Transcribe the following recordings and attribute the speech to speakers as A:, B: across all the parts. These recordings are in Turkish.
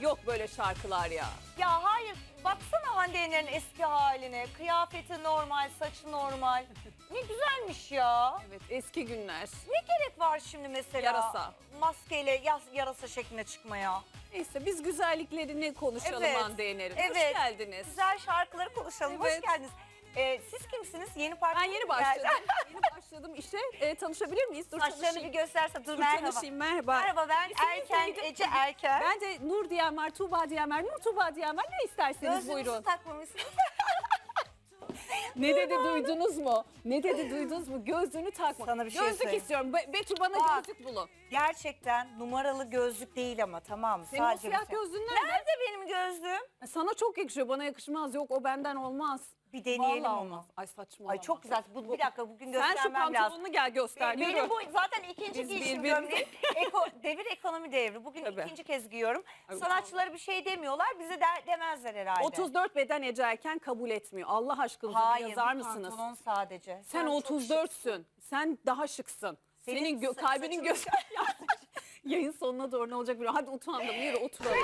A: Yok böyle şarkılar ya.
B: Ya hayır baksana Hande Yener'in eski haline. Kıyafeti normal, saçı normal. Ne güzelmiş ya.
A: Evet eski günler.
B: Ne gerek var şimdi mesela?
A: Yarasa.
B: Maskeyle yas, yarasa şeklinde çıkmaya.
A: Neyse biz güzelliklerini konuşalım
B: Evet,
A: Hande Yener'in. Hoş
B: evet.
A: geldiniz.
B: Güzel şarkıları konuşalım.
A: Evet.
B: Hoş geldiniz. Ee, siz kimsiniz? Yeni parti
A: Ben yeni başladım. yeni başladım işe. Ee, tanışabilir miyiz? Dur
B: Saçlarını bir
A: tanışayım.
B: gösterse. Dur,
A: Dur
B: merhaba.
A: tanışayım merhaba.
B: Merhaba ben
A: İsminiz
B: Erken,
A: neydi?
B: Ece Erken.
A: Ben de Nur diyen var, Tuğba diyen var, Nur Tuğba diyen var. Ne isterseniz
B: Gözlüğünüzü
A: buyurun.
B: takmamışsınız.
A: Ne dedi duydunuz mu? Ne dedi duydunuz mu? Gözlüğünü takma.
B: Sana bir şey
A: Gözlük
B: söyleyeyim.
A: istiyorum. Be- Betül bana
B: Bak.
A: gözlük bulun.
B: Gerçekten numaralı gözlük değil ama tamam?
A: Senin o
B: Sadece
A: siyah
B: bir şey.
A: gözlüğün nerede?
B: Nerede benim gözlüğüm?
A: Sana çok yakışıyor. Bana yakışmaz. Yok o benden olmaz.
B: Bir deneyelim
A: Vallahi
B: onu.
A: olmaz. Ay saçmalama.
B: Ay çok güzel. Bu, bir dakika bugün
A: Sen şu
B: göstermem lazım.
A: pantolonunu gel göster.
B: Benim
A: yürü.
B: bu zaten ikinci
A: Biz
B: giyişim
A: birbirimizi-
B: gömleğim. Eko, devir ekonomi devri. Bugün
A: Tabii.
B: ikinci kez giyiyorum.
A: Ay,
B: Sanatçılara bir şey demiyorlar. Bize de, demezler herhalde.
A: 34 beden Ece'yken kabul etmiyor. Allah aşkınıza bir
B: Hayır,
A: yazar
B: bu
A: mısınız?
B: pantolon sadece.
A: Sen
B: çok şıksın.
A: 34'sün. Sen daha şıksın.
B: Senin
A: Senin gö-
B: sa-
A: kalbinin göz Yayın sonuna doğru ne olacak bilmiyorum. Hadi utandım. Yürü oturalım.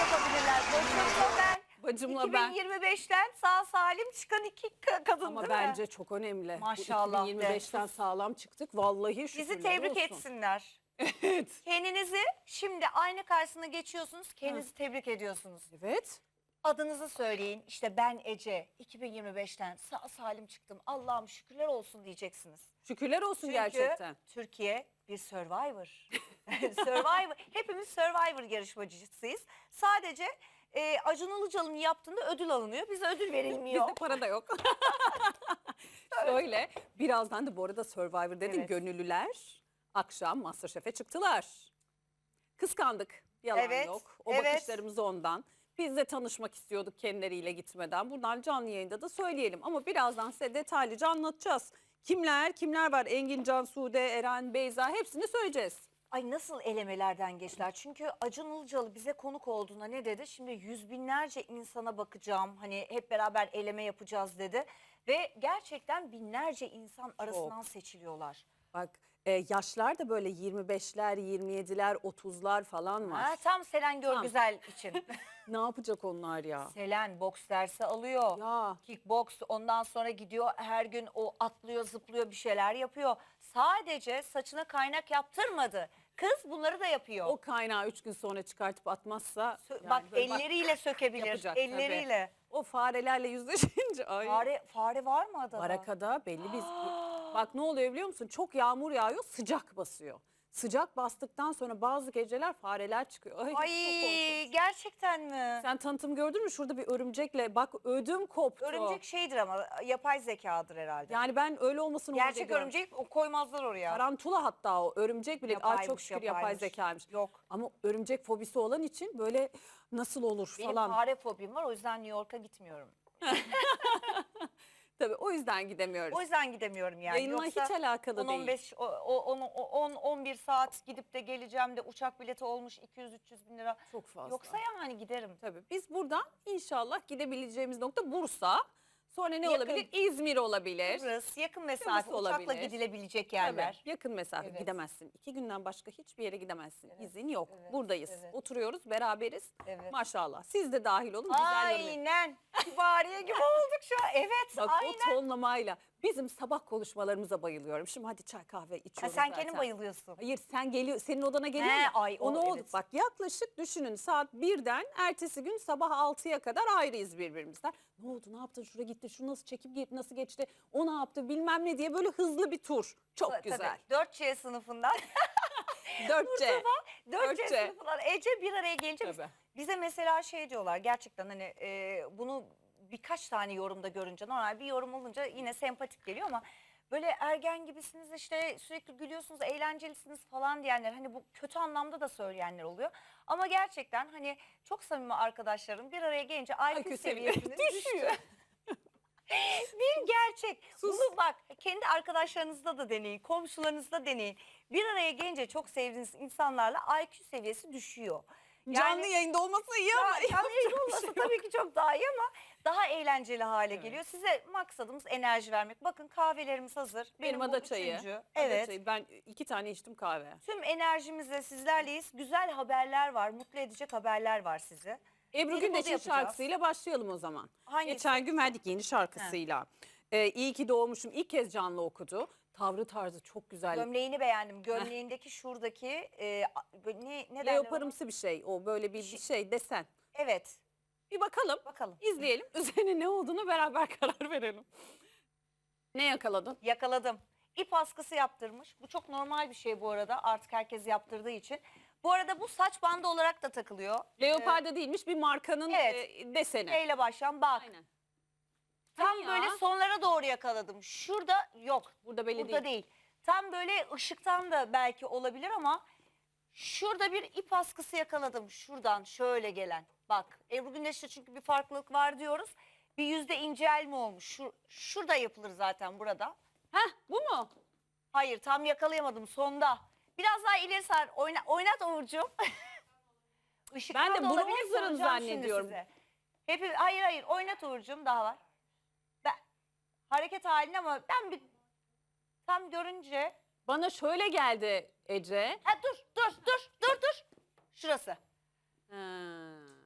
B: yapabilirler. Bacımla ben.
A: Bacımla ben.
B: 2025'ten sağ salim çıkan iki ka- kadın
A: Ama
B: değil mi?
A: bence çok önemli. Bu
B: Maşallah de.
A: 2025'ten sağlam çıktık. Vallahi
B: Bizi
A: şükürler
B: tebrik
A: olsun.
B: etsinler.
A: Evet.
B: Kendinizi şimdi ayna karşısına geçiyorsunuz. Kendinizi tebrik ediyorsunuz.
A: Evet.
B: Adınızı söyleyin. İşte ben Ece. 2025'ten sağ salim çıktım. Allah'ım şükürler olsun diyeceksiniz.
A: Şükürler olsun
B: Çünkü
A: gerçekten.
B: Türkiye bir Survivor. Survivor. Hepimiz Survivor yarışmacısıyız. Sadece e, Acun Ilıcalı'nın yaptığında ödül alınıyor. Bize ödül verilmiyor.
A: Bizde para da yok. Şöyle birazdan da bu arada Survivor dedin
B: Evet.
A: gönüllüler akşam Masterchef'e çıktılar. Kıskandık. Yalan
B: Evet,
A: yok. O
B: evet.
A: bakışlarımız ondan. Biz de tanışmak istiyorduk kendileriyle gitmeden. Buradan canlı yayında da söyleyelim. Ama birazdan size detaylıca anlatacağız. Kimler, kimler var? Engin, Can, Sude, Eren, Beyza hepsini söyleyeceğiz.
B: Ay nasıl elemelerden geçtiler? Çünkü Acun Ilıcalı bize konuk olduğunda ne dedi? Şimdi yüz binlerce insana bakacağım. Hani hep beraber eleme yapacağız dedi. Ve gerçekten binlerce insan arasından seçiliyorlar.
A: Bak e, yaşlar da böyle 25'ler, 27'ler, 30'lar falan var.
B: Ha, tam Selen. Görgüzel için.
A: Ne yapacak onlar ya?
B: Selen boks dersi alıyor.
A: Ya
B: Kickbox ondan sonra gidiyor her gün o atlıyor zıplıyor bir şeyler yapıyor. Sadece saçına kaynak yaptırmadı. Kız bunları da yapıyor.
A: o kaynağı 3 gün sonra çıkartıp atmazsa
B: Sö-
A: yani
B: bak
A: böyle
B: elleriyle sökebilir.
A: yapacak tabii.
B: elleriyle.
A: o farelerle yüzleşince ay.
B: Fare, fare var mı adada?
A: Barakada belli biz bak ne oluyor biliyor musun? Çok yağmur yağıyor, sıcak basıyor. Sıcak bastıktan sonra bazı geceler fareler çıkıyor. Ay, çok
B: Ay
A: korkunç.
B: gerçekten mi?
A: Sen tanıtım gördün mü? Şurada bir örümcekle bak ödüm koptu.
B: Örümcek şeydir ama yapay zekadır herhalde.
A: Yani ben öyle olmasın umut
B: Gerçek
A: ediyorum.
B: örümcek o koymazlar oraya.
A: Tarantula hatta o örümcek bile ay
B: Yapaymış,
A: çok şükür yapay
B: yapaymış.
A: zekaymış.
B: Yok.
A: Ama örümcek fobisi olan için böyle nasıl olur
B: Benim
A: falan.
B: fare fobim var o yüzden New York'a gitmiyorum.
A: Tabii o yüzden gidemiyoruz.
B: O yüzden gidemiyorum yani.
A: Yayınla
B: Yoksa
A: hiç alakalı değil.
B: 10-15, o- o- on- o- 10 11 saat gidip de geleceğim de uçak bileti olmuş 200-300 bin lira.
A: Çok fazla.
B: Yoksa yani giderim.
A: Tabii biz buradan inşallah gidebileceğimiz nokta Bursa. Sonra ne
B: Yakın.
A: olabilir? İzmir olabilir.
B: Kıbrıs yakın mesafe
A: Kıbrıs
B: uçakla
A: olabilir.
B: gidilebilecek
A: Tabii,
B: yerler.
A: yakın mesafe
B: Evet.
A: gidemezsin. İki günden başka hiçbir yere gidemezsin.
B: Evet,
A: İzin yok.
B: evet,
A: Buradayız.
B: evet.
A: Oturuyoruz, beraberiz.
B: Evet.
A: Maşallah. Siz de dahil olun. Güzel.
B: Aynen. Kibariye gibi olduk şu an. Evet
A: Bak
B: aynen.
A: o tonlamayla. Bizim sabah konuşmalarımıza bayılıyorum. Şimdi hadi çay kahve
B: Ha,
A: içiyoruz
B: sen
A: zaten.
B: kendin bayılıyorsun.
A: Hayır sen geliyor senin odana geliyor
B: He, ay, o,
A: onu oldu.
B: evet.
A: Bak yaklaşık düşünün saat 1'den ertesi gün sabah 6'ya kadar ayrıyız birbirimizden. Ne oldu ne yaptın şuraya gitti şu nasıl çekip gitti nasıl geçti o ne yaptı bilmem ne diye böyle hızlı bir tur. Çok
B: Tabii,
A: güzel.
B: 4C sınıfından.
A: 4C.
B: 4C
A: 4C.
B: sınıfından Ece bir araya gelince
A: Tabii.
B: bize mesela şey diyorlar gerçekten hani e, bunu birkaç tane yorumda görünce normal bir yorum olunca yine sempatik geliyor ama böyle ergen gibisiniz işte sürekli gülüyorsunuz eğlencelisiniz falan diyenler hani bu kötü anlamda da söyleyenler oluyor. Ama gerçekten hani çok samimi arkadaşlarım bir araya gelince IQ,
A: IQ
B: seviyesinin
A: seviyesi düşüyor.
B: bir gerçek.
A: Sus.
B: Bunu bak kendi arkadaşlarınızda da deneyin, komşularınızda deneyin. Bir araya gelince çok sevdiğiniz insanlarla IQ seviyesi düşüyor.
A: Canlı yayında olmasa iyi ama.
B: Ya, canlı yayın
A: yapacak bir
B: olması
A: şey
B: tabii ki çok daha iyi ama daha eğlenceli hale geliyor. Size maksadımız enerji vermek. Bakın kahvelerimiz hazır.
A: Benim
B: bu
A: ada çayı.
B: üçüncü.
A: Ada
B: Evet.
A: çayı. Ben iki tane içtim kahve.
B: Tüm enerjimizle sizlerleyiz. Güzel haberler var. Mutlu edecek haberler var sizi.
A: Ebru Gündeş'in şarkısıyla başlayalım o zaman.
B: Hangisi?
A: Geçen gün verdik yeni şarkısıyla. Ee, iyi ki doğmuşum ilk kez canlı okudu. Tavrı tarzı çok güzel.
B: Gömleğini beğendim. Gömleğindeki şuradaki e, ne ne?
A: Leoparımsı bir şey o böyle bir, bir şey desen.
B: Evet.
A: Bir bakalım.
B: Bakalım.
A: izleyelim. Üzerine ne olduğunu beraber karar verelim. Ne yakaladın?
B: Yakaladım. İp askısı yaptırmış. Bu çok normal bir şey bu arada. Artık herkes yaptırdığı için. Bu arada bu saç bandı olarak da takılıyor.
A: Leoparda değilmiş bir markanın
B: Evet.
A: e, deseni.
B: Neyle başlayan bak.
A: Aynen.
B: Tam
A: Hani ya?
B: böyle sonlara doğru yakaladım. Şurada yok.
A: Burada belli
B: Burada
A: değil.
B: değil. Tam böyle ışıktan da belki olabilir ama şurada bir ip askısı yakaladım. Şuradan şöyle gelen. Bak Ebru Güneş'te çünkü bir farklılık var diyoruz. Bir yüzde incelme olmuş. Şu, şurada yapılır zaten burada.
A: Heh bu mu?
B: Hayır tam yakalayamadım sonda. Biraz daha ileri sar. Oyna, oynat Uğur'cum. Işıktan
A: Ben de
B: da olabilir,
A: bronzer'ın
B: soracağım şimdi
A: zannediyorum.
B: size. Hep, hayır hayır oynat Uğur'cum daha var. Hareket halinde ama ben bir tam görünce
A: Bana şöyle geldi Ece.
B: Ha dur dur dur dur dur. Şurası.
A: Ha.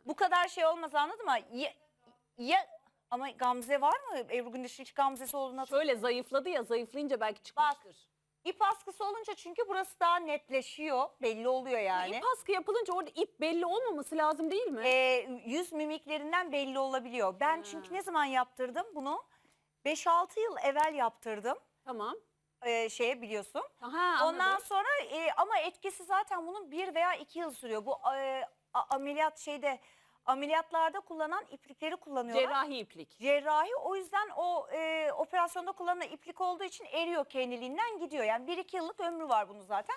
B: Bu kadar şey olmaz anladın mı? Ya, ya ama Gamze var mı? Ebru Gündeş'in hiç Gamze'si olduğunu hatırlamıyorum.
A: Şöyle zayıfladı ya zayıflayınca belki çıkmıştır.
B: İp askısı olunca çünkü burası daha netleşiyor. Belli oluyor yani.
A: İp askı yapılınca orada ip belli olmaması lazım değil mi?
B: Ee, yüz mimiklerinden belli olabiliyor. Ben çünkü ne zaman yaptırdım bunu? 5-6 yıl evvel yaptırdım.
A: tamam.
B: Ee, şeye biliyorsun.
A: Aha,
B: Ondan
A: anladım.
B: sonra e, ama etkisi zaten bunun bir veya iki yıl sürüyor. Bu e, a- ameliyat şeyde ameliyatlarda kullanılan iplikleri kullanıyorlar.
A: cerrahi iplik.
B: Cerrahi o yüzden o e, operasyonda kullanılan iplik olduğu için eriyor kendiliğinden gidiyor. Yani bir iki yıllık ömrü var bunun zaten.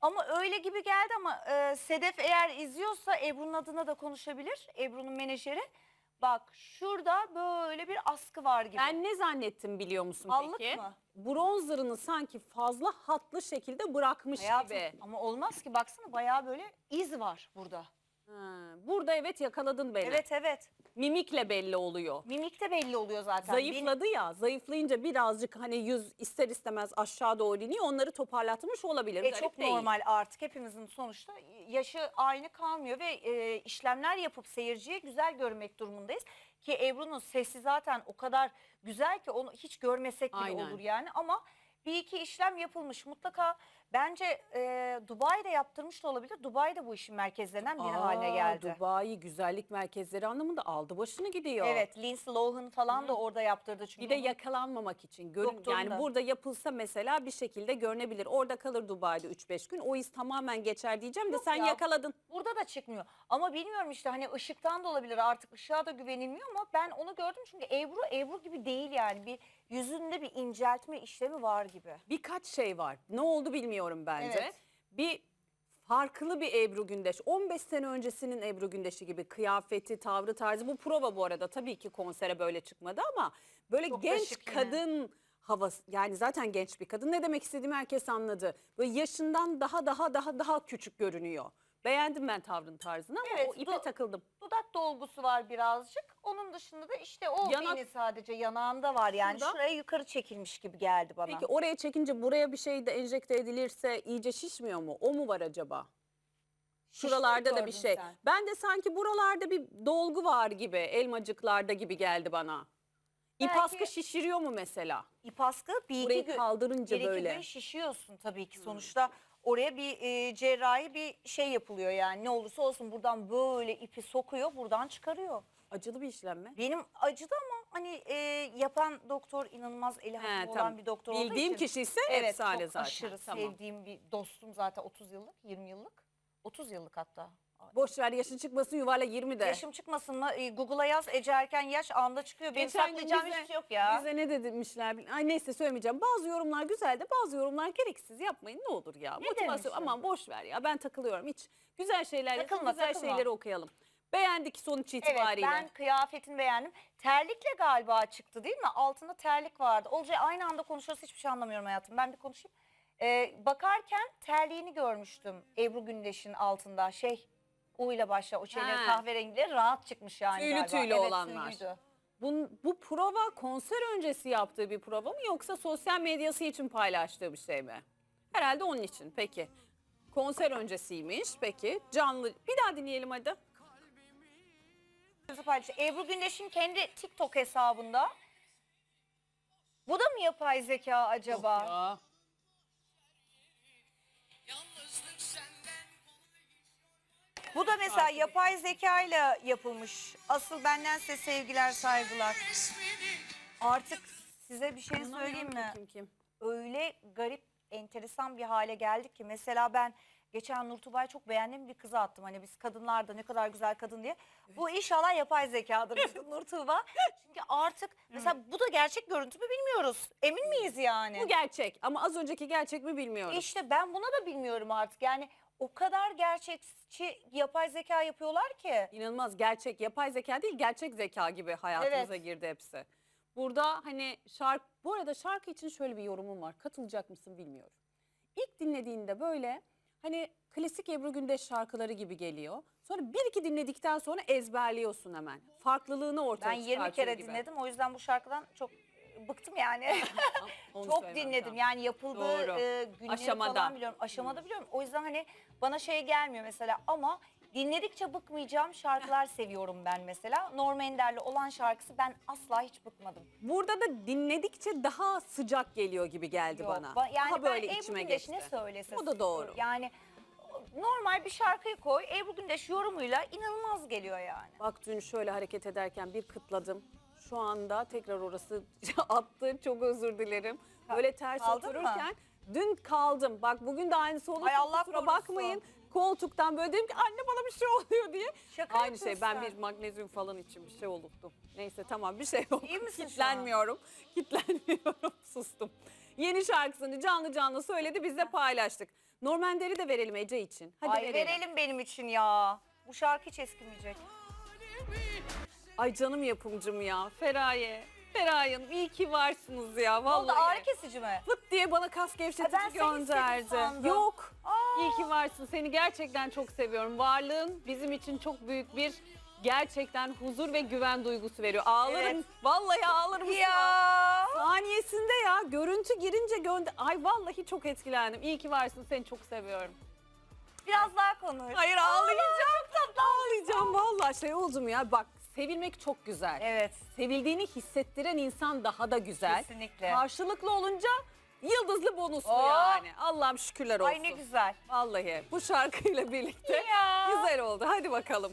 B: Ama öyle gibi geldi ama e, Sedef eğer izliyorsa Ebru'nun adına da konuşabilir. Ebru'nun menajeri. Bak şurada böyle bir askı var gibi.
A: Ben ne zannettim biliyor musun
B: Allık
A: peki?
B: mı?
A: Bronzerını sanki fazla hatlı şekilde bırakmış
B: Hayatım,
A: gibi.
B: Ama olmaz ki baksana bayağı böyle iz var burada.
A: Ha, burada evet yakaladın beni.
B: Evet evet.
A: Mimikle belli oluyor.
B: Mimikte belli oluyor zaten.
A: Zayıfladı ya. Zayıflayınca birazcık hani yüz ister istemez aşağı doğru iniyor. Onları toparlatmış olabilir.
B: E,
A: Garip
B: çok
A: değil.
B: normal artık hepimizin sonuçta yaşı aynı kalmıyor ve e, işlemler yapıp seyirciye güzel görmek durumundayız. Ki Ebru'nun sesi zaten o kadar güzel ki onu hiç görmesek bile
A: Aynen.
B: olur yani ama bir iki işlem yapılmış mutlaka bence e, Dubai'de yaptırmış da olabilir. Dubai de bu işin merkezlerinden biri haline
A: Aa,
B: geldi.
A: Dubai güzellik merkezleri anlamında aldı başını gidiyor.
B: Evet Lindsay Lohan falan da orada yaptırdı çünkü.
A: Bir de
B: onun-
A: yakalanmamak için görün
B: Doktorun
A: yani
B: da.
A: burada yapılsa mesela bir şekilde görünebilir. Orada kalır Dubai'de 3-5 gün. O iz tamamen geçer diyeceğim de sen
B: ya.
A: yakaladın.
B: Burada da çıkmıyor. Ama bilmiyorum işte hani ışıktan da olabilir artık ışığa da güvenilmiyor ama ben onu gördüm çünkü Ebru Ebru gibi değil yani bir yüzünde bir inceltme işlemi var gibi.
A: Birkaç şey var. Ne oldu bilmiyorum bence.
B: Evet.
A: Bir farklı bir Ebru Gündeş. 15 sene öncesinin Ebru Gündeş'i gibi kıyafeti, tavrı, tarzı. Bu prova bu arada. Tabii ki konsere böyle çıkmadı ama böyle
B: Çok
A: genç
B: yine.
A: kadın havası. Yani zaten genç bir kadın. Ne demek istediğimi herkes anladı. Böyle yaşından daha daha daha daha küçük görünüyor. Beğendim ben tavrın tarzını ama
B: Evet,
A: o ipe
B: du-
A: takıldım.
B: Dudak dolgusu var birazcık. Onun dışında da işte o
A: Yanak-
B: beni sadece yanağında var yani
A: Şurada.
B: şuraya yukarı çekilmiş gibi geldi bana.
A: Peki oraya çekince buraya bir şey de enjekte edilirse iyice şişmiyor mu? O mu var acaba? Şuralarda da bir
B: gördün
A: şey.
B: sen?
A: Ben de sanki buralarda bir dolgu var gibi, elmacıklarda gibi geldi bana. İp
B: Belki-
A: askı şişiriyor mu mesela?
B: İp askı bir iki
A: Burayı
B: gün,
A: kaldırınca
B: bir iki
A: böyle.
B: gün şişiyorsun tabii ki sonuçta. Oraya bir e, cerrahi bir şey yapılıyor yani ne olursa olsun buradan böyle ipi sokuyor buradan çıkarıyor.
A: Acılı bir işlem mi?
B: Benim acıdı ama hani e, yapan doktor inanılmaz eli hafif
A: He,
B: olan
A: tamam.
B: bir doktor olduğu
A: Bildiğim
B: için.
A: kişi ise
B: Evet
A: efsane
B: çok
A: zaten.
B: aşırı
A: Tamam.
B: sevdiğim bir dostum zaten 30 yıllık 20 yıllık 30 yıllık hatta.
A: Boş ver yaşın çıkmasın yuvarla 20 de.
B: Yaşım çıkmasın mı Google'a yaz Ece Erken yaş anda çıkıyor. Benim
A: Geçen gün
B: saklayacağım
A: bize-
B: hiçbir şey yok ya.
A: Bize ne demişler? Ay neyse söylemeyeceğim. Bazı yorumlar güzel de bazı yorumlar gereksiz. Yapmayın ne olur ya. Motivasyon
B: demişler?
A: aman boş ver ya. Ben takılıyorum hiç. Güzel şeyler yazın,
B: Takılma,
A: güzel
B: takılma.
A: şeyleri okuyalım. Beğendik sonuç
B: Evet
A: itibariyle.
B: ben kıyafetini beğendim. Terlikle galiba çıktı değil mi? Altında terlik vardı. Olcay aynı anda konuşuyoruz hiçbir şey anlamıyorum hayatım. Ben bir konuşayım. Ee, bakarken terliğini görmüştüm Ebru Gündeş'in altında. Şey U ile başla o şeyler
A: He.
B: kahverengileri rahat çıkmış yani
A: Tüylü
B: galiba.
A: tüylü
B: evet,
A: olanlar.
B: tüylüydü.
A: Bu, bu prova konser öncesi yaptığı bir prova mı yoksa sosyal medyası için paylaştığı bir şey mi? Herhalde onun için. Peki. Konser öncesiymiş. Peki. Canlı. Bir daha dinleyelim hadi.
B: Sözü paylaşıyor. Ebru Gündeş'in kendi TikTok hesabında. Bu da mı yapay zeka acaba?
A: Ya.
B: Bu da mesela yapay zeka ile yapılmış. Asıl benden size sevgiler saygılar. Artık size bir şey söyleyeyim mi?
A: Kim kim?
B: Öyle garip, enteresan bir hale geldik ki. Mesela ben geçen Nurtuba'yı çok beğendiğim bir kıza attım. Hani biz kadınlar da ne kadar güzel kadın diye. Bu inşallah yapay zekadır Nurtuba. Çünkü artık mesela bu da gerçek görüntü mü bilmiyoruz. Emin miyiz yani?
A: Bu gerçek ama az önceki gerçek mi bilmiyorum.
B: İşte ben buna da bilmiyorum artık. Yani o kadar gerçekçi yapay zeka yapıyorlar ki.
A: İnanılmaz gerçek yapay zeka değil gerçek zeka gibi hayatımıza
B: Evet.
A: girdi hepsi. Burada hani şarkı bu arada şarkı için şöyle bir yorumum var. Katılacak mısın bilmiyorum. İlk dinlediğinde böyle hani klasik Ebru Gündeş şarkıları gibi geliyor. Sonra bir iki dinledikten sonra ezberliyorsun hemen. Farklılığını ortaya
B: Ben 20
A: çıkartıyor
B: kere
A: gibi.
B: dinledim. O yüzden bu şarkıdan çok bıktım yani.
A: Onu
B: çok
A: söylemem
B: dinledim. Yani yapıldığı
A: Doğru.
B: e, günleri
A: Aşamada.
B: falan biliyorum. Aşamada biliyorum. O yüzden hani bana şey gelmiyor mesela ama dinledikçe bıkmayacağım şarkılar seviyorum ben mesela. Norm Ender'le olan şarkısı ben asla hiç bıkmadım.
A: Burada da dinledikçe daha sıcak geliyor gibi geldi
B: Yok,
A: bana.
B: ba- yani
A: daha
B: ben
A: böyle
B: Ebru
A: içime
B: Gündeş
A: geçti.
B: ne söylese
A: O da doğru.
B: Yani normal bir şarkıyı koy Ebru Gündeş yorumuyla inanılmaz geliyor yani.
A: Bak dün şöyle hareket ederken bir kıtladım. Şu anda tekrar orası attı. Çok özür dilerim. Böyle ters
B: kaldın mı?
A: otururken dün kaldım. Bak bugün de aynısı oldu.
B: Ay Allah
A: Kusura
B: korusun.
A: bakmayın. Koltuktan böyle dedim ki anne bana bir şey oluyor diye.
B: Şaka
A: Aynı şey ben bir magnezyum falan için bir şey oluktum. Neyse tamam bir şey yok.
B: İyi misin şu an?
A: Kitlenmiyorum. Kitlenmiyorum. Sustum. Yeni şarkısını canlı canlı söyledi biz de paylaştık. Normander'i de verelim Ece için. Hadi
B: Ay verelim. benim için ya. Bu şarkı hiç eskimeyecek.
A: Ay canım yapımcım ya. Feraye. Feraye Hanım iyi ki varsınız ya.
B: Ne oldu
A: Vallahi.
B: ağrı kesici mi?
A: Fıt diye bana kas
B: ben
A: gevşetici
B: seni istedim
A: gönderdi. Yok.
B: Aa.
A: İyi ki varsın. Seni gerçekten çok seviyorum. Varlığın bizim için çok büyük bir gerçekten huzur ve güven duygusu veriyor. Ağlarım.
B: Evet.
A: Vallahi ağlarım. şu an.
B: Ya.
A: Saniyesinde ya görüntü girince gönder. Ay vallahi çok etkilendim. İyi ki varsın. Seni çok seviyorum.
B: Biraz daha konuş.
A: Hayır ağlayacağım. Ağlayacağım vallahi şey oldum ya. Bak sevilmek çok güzel.
B: Evet.
A: Sevildiğini hissettiren insan daha da güzel.
B: Kesinlikle.
A: Karşılıklı olunca yıldızlı bonuslu
B: Oh.
A: yani. Allah'ım şükürler olsun.
B: Ay ne güzel.
A: Vallahi bu şarkıyla birlikte
B: Ya.
A: güzel oldu. Hadi bakalım.